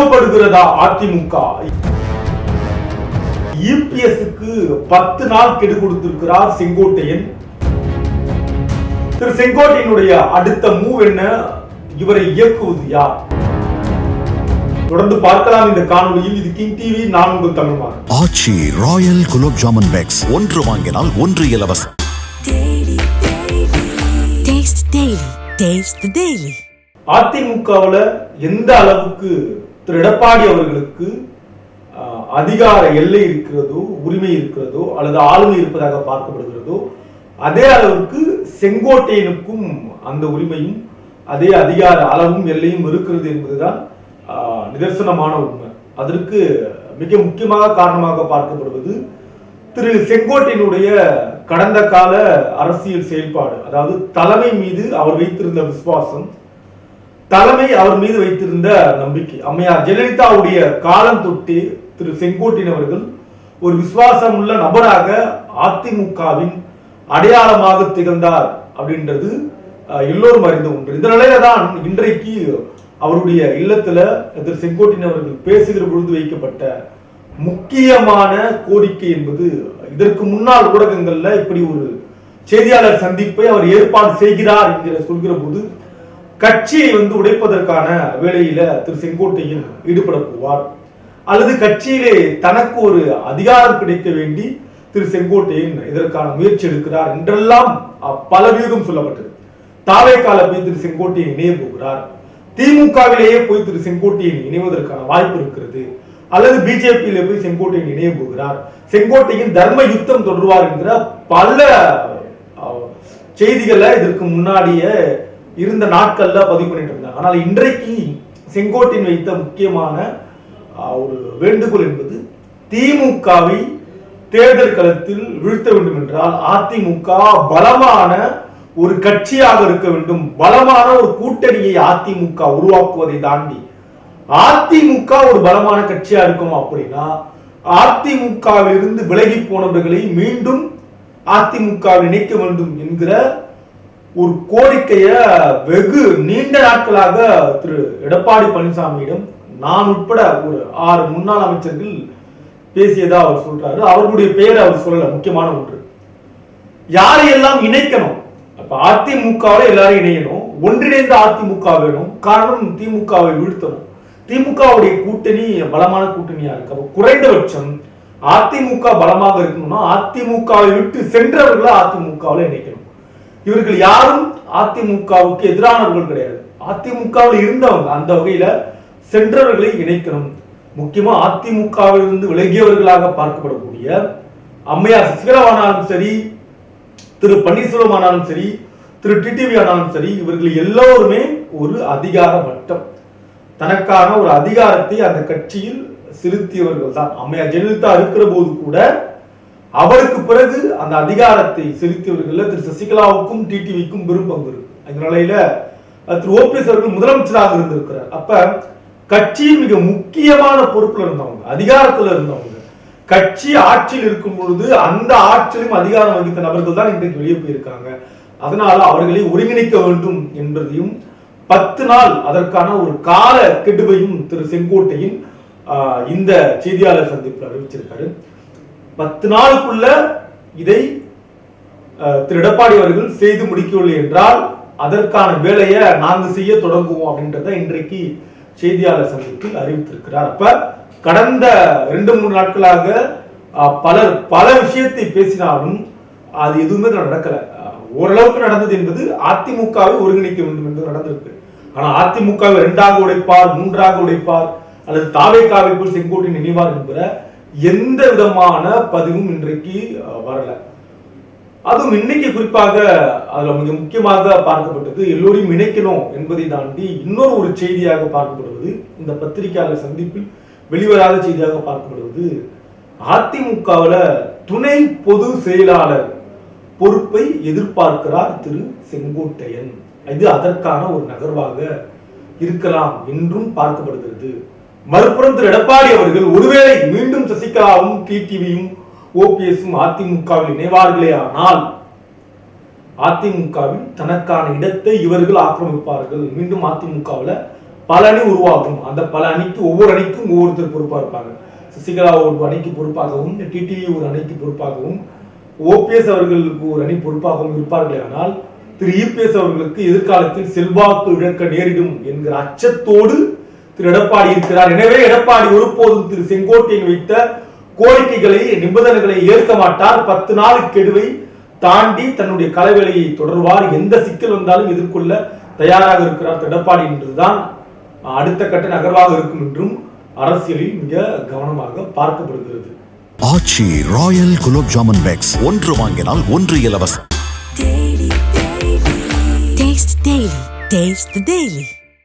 பிளவுபடுகிறதா அதிமுக? இபிஎஸ்க்கு பத்து நாள் கெடு கொடுத்திருக்கிறார் செங்கோட்டையன். திரு செங்கோட்டையனுடைய அடுத்த மூவ் என்ன? இவரை இயக்குவது யார்? தொடர்ந்து பார்க்கலாம் இந்த காணொளியில். இது கிங் டிவி நான் உங்கள் தமிழ்மான் ஆச்சி ராயல் குலோப் ஜாமுன் பேக்ஸ். ஒன்று வாங்கினால் ஒன்று இலவசம். அதிமுகவுல எந்த அளவுக்கு திரு எடப்பாடி அவர்களுக்கு அதிகார எல்லை இருக்கிறதோ உரிமை இருக்கிறதோ அல்லது ஆளுமை இருப்பதாக பார்க்கப்படுகிறதோ அதே அளவுக்கு செங்கோட்டையனுக்கும் அந்த உரிமையும் அதே அதிகார அளவும் எல்லையும் இருக்கிறது என்பதுதான் நிதர்சனமான உண்மை. அதற்கு மிக முக்கியமாக காரணமாக பார்க்கப்படுவது திரு செங்கோட்டையினுடைய கடந்த கால அரசியல் செயல்பாடு அதாவது தலைமை மீது அவர் வைத்திருந்த விசுவாசம் தலைமை அவர் மீது வைத்திருந்த நம்பிக்கை. அம்மையார் ஜெயலலிதாவுடைய காலம் தொட்டி திரு செங்கோட்டின் அவர்கள் ஒரு விசுவாசம் உள்ள நபராக அதிமுகவின் அடையாளமாக திகழ்ந்தார் அப்படின்றது எல்லோரும் அறிந்த ஒன்று. இந்த நிலையில தான் இன்றைக்கு அவருடைய இல்லத்துல திரு செங்கோட்டின் அவர்கள் பேசுகிற பொழுது வைக்கப்பட்ட முக்கியமான கோரிக்கை என்பது இதற்கு முன்னாள் ஊடகங்கள்ல இப்படி ஒரு செய்தியாளர் சந்திப்பை அவர் ஏற்பாடு செய்கிறார் என்கிற சொல்கிற போது கட்சியை வந்து உடைப்பதற்கான வேலையில திரு செங்கோட்டையன் ஈடுபட போவார் அல்லது கட்சியிலே தனக்கு ஒரு அதிகாரம் கிடைக்க வேண்டி திரு செங்கோட்டையன் இதற்கான முயற்சி எடுக்கிறார் என்றெல்லாம் பல வியூகம் சொல்லப்பட்டது. தாவே கால போய் திரு செங்கோட்டையன் இணைய போகிறார். திமுகவிலேயே போய் திரு செங்கோட்டையன் இணைவதற்கான வாய்ப்பு இருக்கிறது. அல்லது பிஜேபியில போய் செங்கோட்டையன் இணைய போகிறார். செங்கோட்டையின் தர்ம யுத்தம் தொடர்வார் என்கிற பல அஹ், செய்திகளை இதற்கு முன்னாடியே இருந்த நாட்கள்ல பதிவு பண்ணிட்டு இருந்தாங்க. ஆனால் இன்றைக்கு செங்கோட்டின் வைத்த முக்கியமான ஒரு வேண்டுகோள் என்பது திமுகவை தேர்தல் களத்தில் வீழ்த்த வேண்டும் என்றால் அதிமுக பலமான ஒரு கட்சியாக இருக்க வேண்டும். பலமான ஒரு கூட்டணியை அதிமுக உருவாக்குவதை தாண்டி அதிமுக ஒரு பலமான கட்சியா இருக்கும் அப்படின்னா அதிமுகவிலிருந்து விலகி போனவர்களை மீண்டும் அதிமுக இணைக்க வேண்டும் என்கிற ஒரு கோரிக்கைய வெகு நீண்ட நாட்களாக திரு எடப்பாடி பழனிசாமியிடம் நான் உட்பட ஒரு ஆறு முன்னாள் அமைச்சர்கள் பேசியதா அவர் சொல்றாரு. அவர்களுடைய பெயர் அவர் சொல்லல முக்கியமான ஒன்று. யாரையெல்லாம் இணைக்கணும்? அப்ப அதிமுகவை எல்லாரும் இணையணும் ஒன்றிணைந்த அதிமுக வேணும் காரணம் திமுகவை வீழ்த்தணும். திமுகவுடைய கூட்டணி பலமான கூட்டணியா இருக்கு. அப்ப குறைந்தபட்சம் அதிமுக பலமாக இருக்கணும்னா அதிமுகவை விட்டு சென்றவர்களை அதிமுகவில் இணைக்கணும். இவர்கள் யாரும் அதிமுகவுக்கு எதிரானவர்கள் கிடையாது. அதிமுகவில் இருந்தவங்க அந்த வகையில சென்றவர்களை இணைக்கணும். முக்கியமா அதிமுகவில் இருந்து விலகியவர்களாக பார்க்கப்படக்கூடிய அம்மையார் சசிகலாவானாலும் சரி திரு பன்னீர்செல்வம் ஆனாலும் சரி திரு டிடிவி ஆனாலும் சரி இவர்கள் எல்லோருமே ஒரு அதிகார வட்டம். தனக்கான ஒரு அதிகாரத்தை அந்த கட்சியில் செலுத்தியவர்கள் தான் அம்மையார் ஜெயலலிதா இருக்கிற போது கூட அவருக்கு பிறகு அந்த அதிகாரத்தை செலுத்தியவர்கள் திரு சசிகலாவுக்கும் டிடிவிக்கும் விருப்பம் இருக்கு. நிலையில திரு ஓபிஎஸ் அவர்கள் முதலமைச்சராக இருந்திருக்கிறார். அப்ப கட்சியின் மிக முக்கியமான பொறுப்புல இருந்தவங்க அதிகாரத்துல இருந்தவங்க. கட்சி ஆட்சியில் இருக்கும் பொழுது அந்த ஆட்சியிலும் அதிகாரம் வகித்த நபர்கள் தான் இன்றைக்கு வெளியே போயிருக்காங்க. அதனால அவர்களை ஒருங்கிணைக்க வேண்டும் என்பதையும் பத்து நாள் அதற்கான ஒரு கால கெடுவையும் திரு செங்கோட்டையின் ஆஹ், இந்த செய்தியாளர் சந்திப்பில் அறிவிச்சிருக்காரு. பத்து நாளுக்குள்ள இதை அஹ், திரு எடப்பாடி அவர்கள் செய்து முடிக்கவில்லை என்றால் அதற்கான வேலையை நாங்க செய்ய தொடங்குவோம் அப்படின்றத இன்றைக்கு செய்தியாளர் சந்திப்பில் அறிவித்திருக்கிறார். அப்ப கடந்த ரெண்டு மூணு நாட்களாக அஹ், பலர் பல விஷயத்தை பேசினாலும் அது எதுவுமே நடக்கல. ஓரளவுக்கு நடந்தது என்பது அதிமுகவை ஒருங்கிணைக்க வேண்டும் என்று நடந்திருக்கு. ஆனா அதிமுகவை இரண்டாக உடைப்பார் மூன்றாக உடைப்பார் அல்லது தாவேக்காவை போல் செங்கோட்டை நினைவார் என்கிற எந்த விதமான பதிவும் இன்றைக்கு வரல. அதுவும் இன்னைக்கு குறிப்பாக அதுல மிக முக்கியமாக பார்க்கப்பட்டது எல்லோரையும் இணைக்கணும் என்பதை தாண்டி இன்னொரு ஒரு செய்தியாக பார்க்கப்படுவது இந்த பத்திரிகையாளர் சந்திப்பில் வெளிவராத செய்தியாக பார்க்கப்படுவது அதிமுகவுல துணை பொது செயலாளர் பொறுப்பை எதிர்பார்க்கிறார் திரு. செங்கோட்டையன். இது அதற்கான ஒரு நகர்வாக இருக்கலாம் என்றும் பார்க்கப்படுகிறது. மறுபுறம் திரு எடப்பாடி அவர்கள் ஒருவேளை மீண்டும் சசிகலாவும் டிடிவியும் ஓபிஎஸும் அதிமுகவில் இணைவார்களே ஆனால் அதிமுகவில் தனக்கான இடத்தை இவர்கள் ஆக்கிரமிப்பார்கள். மீண்டும் அதிமுகவில் பல அணி உருவாகும். அந்த பல அணிக்கு ஒவ்வொரு அணிக்கும் ஒவ்வொருத்தர் பொறுப்பாக இருப்பாங்க. சசிகலா ஒரு அணிக்கு பொறுப்பாகவும் டிடிவி ஒரு அணிக்கு பொறுப்பாகவும் ஓபிஎஸ் அவர்களுக்கு ஒரு அணி பொறுப்பாகவும் இருப்பார்களே ஆனால் திரு இபிஎஸ் அவர்களுக்கு எதிர்காலத்தில் செல்வாக்கு இழக்க நேரிடும் என்கிற அச்சத்தோடு திரு எடப்பாடி இருக்கிறார். எனவே எடப்பாடி ஒருபோதும் திரு செங்கோட்டையன் வைத்த கோரிக்கைகளை நிபந்தனைகளை ஏற்க மாட்டார். பத்து நாள் கெடுவை தாண்டி தன்னுடைய கலவேலையை தொடர்வார். எந்த சிக்கல் வந்தாலும் எதிர்கொள்ள தயாராக இருக்கிறார் திரு எடப்பாடி என்றுதான் அடுத்த கட்ட நகர்வாக இருக்கும் என்றும் அரசியலில் மிக கவனமாக பார்க்கப்படுகிறது. Aachi Royal gulab jamun packs. ஒன்று வாங்கினால் ஒன்று இலவசம். Daily,